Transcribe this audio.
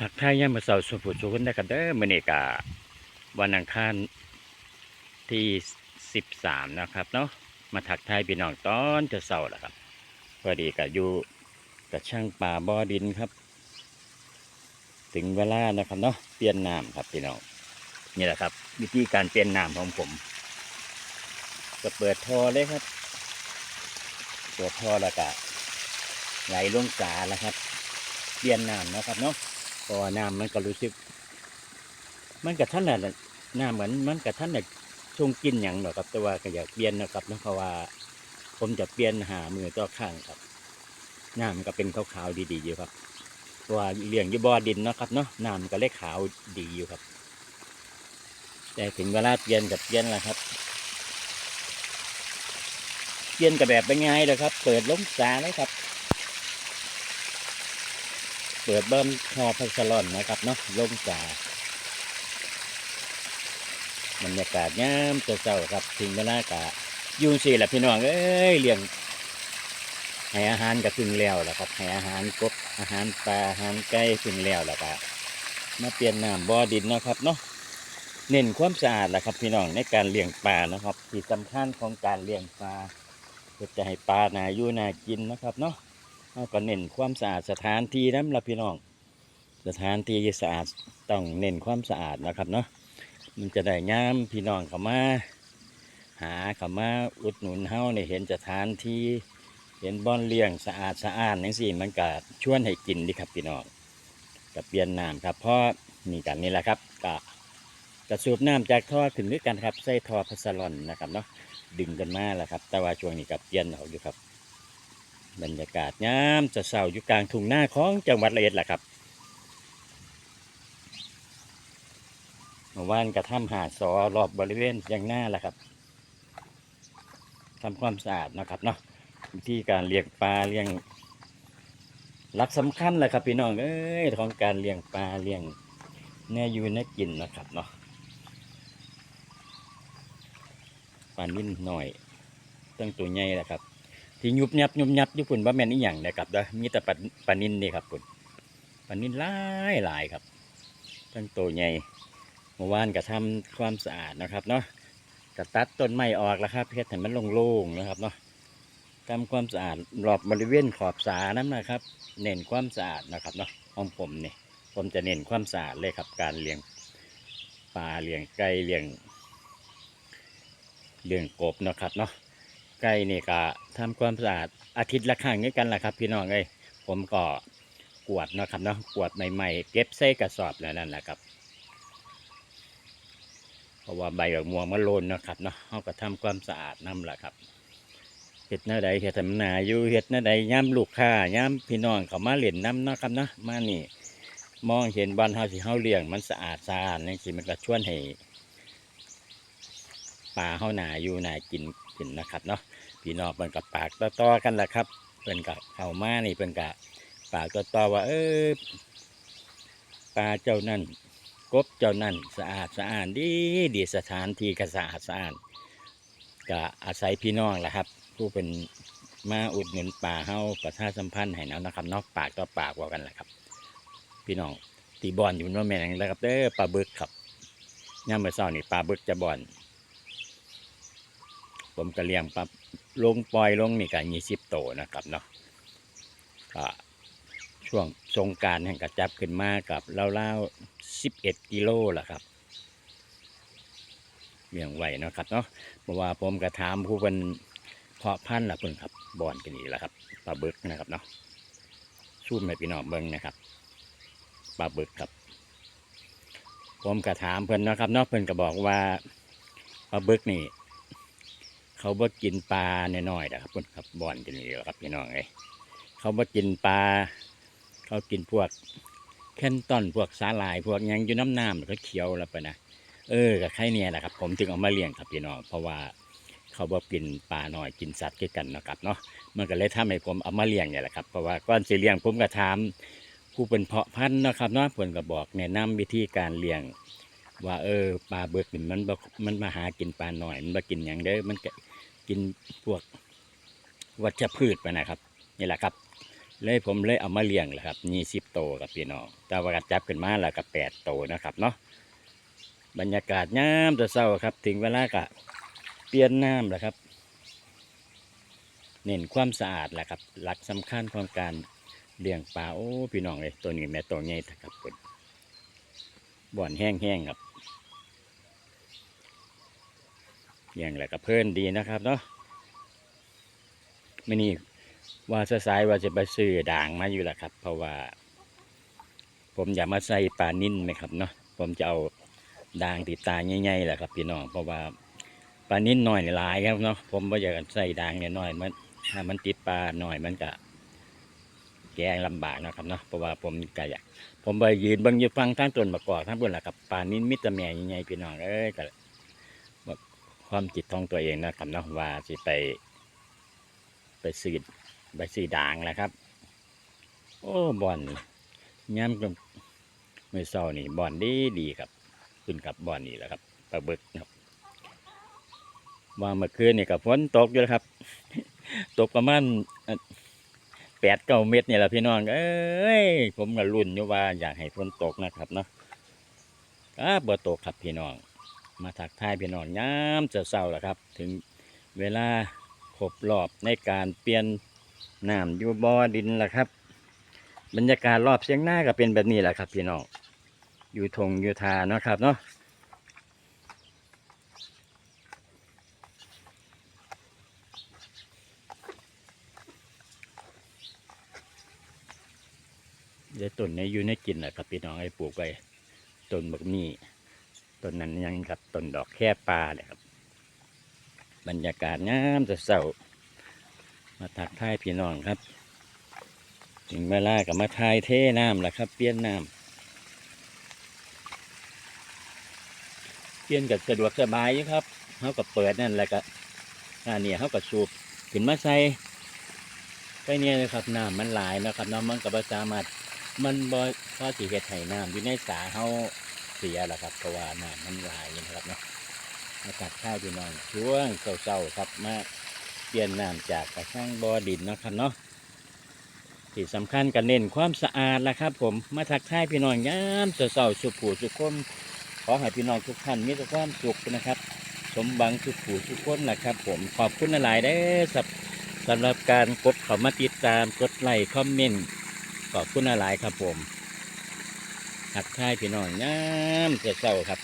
ทักทายยามมื้อเช้าสุภุสุคนได้กันเด้อมื้อนี้ก็วันอังคารที่13นะครับเนาะมาทักทายพี่น้องตอนจะเช้าแล้วครับพอดีก็อยู่กับช่างป่าบ่อดินครับ ถึงเวลานะครับเนาะเปลี่ยนน้ำครับพี่น้องนี่แหละครับ วิธีการเปลี่ยนน้ำของผมก็เปิดท่อเลยครับเปิดท่อแล้วก็ไหลลงสาแล้วครับ เปลี่ยนน้ำนะครับเนาะ เพราะว่าน้ำมันก็รู้สึก มันกับท่านน่ะน้ำเหมือนมันกับท่านน่ะชงกินอย่างเนาะครับ แต่ว่าก็อยากเปลี่ยนนะครับเนาะเพราะว่า ผมจะเปลี่ยนหามือต่อข้างครับน้ำมันก็เป็นขาวๆดีๆอยู่ครับเพราะว่าเลี้ยงอยู่บ่อดินนะครับเนาะน้ำมันก็เล็กขาวดีอยู่ครับ แต่ถึงเวลาเปลี่ยนกับเปลี่ยนแล้วครับเปลี่ยนกับแบบเป็นไงเลยครับ เปิดล้มสาเลยครับ เปิดเบิ้มคอพัสลอนนะครับเนาะลงจ่าบรรยากาศงามเจ้าๆครับถึงเวลากะยูนสี่แหละพี่น้องเอ้ยเลี้ยงให้อาหารกับถึงแล้วแหละครับให้อาหารกบอาหารปลาอาหารไก่ถึงแล้วแหละครับมาเปลี่ยนน้ำบ่อดินนะครับเนาะเน้นความสะอาดแหละครับ พี่น้องในการเลี้ยงปลานะครับที่สำคัญของการเลี้ยงปลาเพื่อจะให้ปลานาอยู่นากินนะครับเนาะ เราก็เน้นความสะอาดสถานที่นั่นละพี่น้อง สถานที่สะอาดต้องเน้นความสะอาดนะครับเนาะมันจะได้งามพี่น้องเขามา หาเขามาอุดหนุนเฮาเนี่ยเห็นสถานที่เห็นบ่อนเลี้ยงสะอาดสะอาดนั่นสิมันก็ชวนให้กินดีครับพี่น้องกับเปลี่ยนน้ำครับเพราะนี่กันนี่แหละครับก็กระสูบน้ำจากท่อขึ้นด้วยกันครับใส่ท่อพัสลอนนะครับเนาะดึงกันมาแล้วครับ แต่ว่าช่วงนี้กับเปลี่ยนออกอยู่ครับ บรรยากาศงามจะเศร้าอยู่กลางทุ่งหน้าของจังหวัดระเอ็ดแหละครับเมื่านกระทำหาดสอรอบบริเวณยังหน้าแหละครับทำความสะอาดนะครับเนาะวิธีการเลี้ยงปลาเลี้ยงหลักสำคัญเลยครับพี่น้องเอ้ยของการเลี้ยงปลาเลี้ยงเนื้ออยูเนื้อกินนะครับเนาะปลานิ่นหน่อยตั้งตัวใหญ่แหละครับ ที่ยุบยับยุบยับญี่ปุ่นว่าแม่นอีหยังนะครับเด้อมีแต่ปลาปลานินนี่ครับปุ่นปลานินหลายหลายครับทั้งตัวใหญ่เมื่อวานก็ทำความสะอาดนะครับเนาะก็ตัดต้นไม้ออกแล้วครับเพื่อให้มันโล่งๆนะครับเนาะทำความสะอาดรอบบริเวณขอบสานั่นนะครับ เน้นความสะอาดนะครับเนาะของผมเนี่ยผมจะเน้นความสะอาดเลยครับ การเลี้ยงปลาเลี้ยงไก่เลี้ยงเลี้ยงกบนะครับเนาะ ไก่นี่ก็ทำความสะอาดอาทิตย์ละครั้งด้วยกันแหละครับ พี่น้องเอ้ยผมก็กวดเนาะครับเนาะกวดใหม่ๆเก็บใส่กระสอบแล้วนั่นแหละครับเพราะว่าใบดอกม่วงมันโลนเนาะครับเนาะเขาก็ทำความสะอาดนั่นแหละครับเห็ดหน้าใดเห็ดทำนาอยู่เห็ดหน้าใดย้ำลูกค้าย้ำพี่น้องเขามาเล่นน้ำเนาะครับเนาะมานี่มองเห็นบ้านเฮาที่เฮาเลี้ยงมันสะอาดสะอาดนี่สิมันก็ชวนให้ปลาเฮาหนาอยู่หนากิน กินนะครับเนาะพี่น้องเพิ่นกับปากต่อๆกันแหละครับเพิ่นกับเข้ามานี่เพิ่นกับปากต่อๆว่าเออปลาเจ้านั่นกบเจ้านั่นสะอาดสะอาดดีดีสถานที่ก็สะอาดสะอาดก็อาศัยพี่น้องแหละครับ ผู้เป็นมาอุดหนุนป่าเฮาประชาสัมพันธ์ให้แล้วนะครับนอกปากต่อปากว่ากันแหละครับ พี่น้องตีบอลอยู่นู่นแม่นแล้วครับเด้อปลาบึกครับย่ามเมื่อเช้านี่ปลาบึกจะบอล ผมก็เลี้ยงปลาลงปล่อยลงนี่ก็ยี่สิบโตนะครับเนาะก็ช่วงสงการแห่งกระจับขึ้นมากับเล่าๆสิบเอ็ดกิโลแหละครับเลี้ยงไหวนะครับเนาะเพราะว่าผมกระถามผู้เป็นเพาะพันธุ์ละเพิ่นครับบอนกันนี่แหละครับปลาบึกนะครับเนาะสู้ไม่พี่น้องเบิ้งนะครับปลาบึกครับ ผมกระถามเพิ่นนะครับเนาะเพิ่นก็บอกว่าปลาบึกนี่ เขาบ่กินปลาน้อยๆนะครับพิ่นครับบ่อนกันนี่แหละครับพี่น้องเอ้ยเขาบ่กินปลา เขากินพวกแคนตอนพวกสาหร่ายพวกยังอยู่น้ำน้ำก็เคี้ยวแล้วไปนะเออกับใครเนี่ยแหละครับ ผมถึงเอามาเลี้ยงครับพี่น้องเพราะว่าเขาบ่กินปลาน้อยกินสัตว์คือกันนะครับเนาะมันก็เลยทำให้ผมเอามาเลี้ยงเนี่ยแหละครับเพราะว่าก่อนสิเลี้ยงผมก็ถามผู้เป็นเพาะพันธุ์นะครับเนาะเพิ่นก็บอกแนะนำวิธีการเลี้ยง ว่าเออปลาเบิกนี่มันมันมาหากินปลาหน่อย มันบ่กินหยังเด้อมันก,กินพวกวัชพืชไปนะครับนี่แหละครับ เลยผมเลยเอามาเลี้ยงแหละครับยี่สิบโตวกับพี่น้องแต่ว่าก็จับขึ้นมาแล้วก็แปดโตวนะครับเนาะบรรยากาศยามจะเศร้าครับ ถึงเวลากะเปลี่ยนน้ำแล้วครับ เน้นความสะอาดแหละครับหลักสำคัญของการเลี้ยงปลาโอ้พี่น้องเลยตัวนี้แม่ตัวใหญ่ครับเพิ่น บ่อนแห้งๆครับเลี้ยงแล้วก็เพิ่นดีนะครับเนาะไม่นี่ว่าสสายว่าจะไปซื้อด่างมาอยู่ละครับ เพราะว่า ผมอยากมาใส่ปลานิ่นไหมครับเนาะผมจะเอาด่างติดตาใหญ่ๆแหละครับพี่น้องเพราะว่าปลานิ่นหน่อยหลายครับเนาะผมไม่อยากใส่ด่างเนี่ยน้อยมันถ้ามันติดปลาหน่อยมันก็ แกงลำบากนะครับเนาะเพราะว่าผมก็อยากผมไปยืนเบิ่งอยู่ฟังทั้งต้นมะกอกทั้งบนแหละครับปลานินมิตรแม่ยังไงพี่น้องเอ้ยก็แบบความจิตของตัวเองนะครับเนาะว่าสิไป ไปสีดไปสีด่างแหละครับ โอ้บอนนี่ย้ำกับมือเศร้านี่บอนดีดีครับ ขึ้นกับบอนนี่แหละครับปลาบึกครับว่าเมื่อคืนนี่กับฝนตกอยู่แล้วครับ ตกประมาณ แปดเก้าเม็ดนี่แหละพี่น้อง เอ้ย ผมก็รุ่นอยู่ว่าอยากให้ฝนตกนะครับเนาะก็บ่ตกครับพี่น้อง มาถักทายพี่น้องย้ำจะเศร้าแล้วครับ ถึงเวลาครบรอบในการเปลี่ยนน้ำอยู่บ่อดินแล้วครับ บรรยากาศรอบเสียงหน้าก็เป็นแบบนี้แหละครับ พี่น้อง อยู่ทงอยู่ทาเนาะครับเนาะ เดี๋ยวต้นนี้อยู่ในกินแหละครับพี่น้องไอ้ปลูกไปต้นบักมี่ต้นนั้นยังครับต้นดอกแค่ปลาเลยครับ บรรยากาศงามจะเศร้ามาทักท้ายพี่น้องครับ ถึงเวลากับมาทายเทน้ำแหละครับ เปลี่ยนน้ำเปลี่ยนกับสะดวกสบายอยู่ครับเขากับเปิดนั่นแหละก็อันนี้เขากับสูบขึ้นมาใส่ไปเนี่ยเลยครับน้ำมันหลายนะครับน้ำมันกับสามารถ มันบ่พอสิเฮ็ดให้น้ำอยู่ในสาเฮาเสียล่ะครับเพราะว่าน้ำมันลายนะครับเนาะมาตัดข้าวพี่น้องช่วงเช้าๆครับมาเปลี่ยนน้ำจากกระชังบ่อดินนะครับเนาะที่สำคัญก็เน้นความสะอาดละครับ ผมมาทักทายพี่น้องยามเช้าๆสุขผู้สุขคนขอให้พี่น้องทุกท่านมีแต่ความสุขนะครับ สมบังสุขผู้สุขคนนะครับ ผมขอบคุณหลายๆเด้สำหรับการกดเข้ามาติดตามกดไลค์คอมเมนต์ ขอบคุณหลายๆครับผมทักทายพี่น้องน้ำเช้าครับ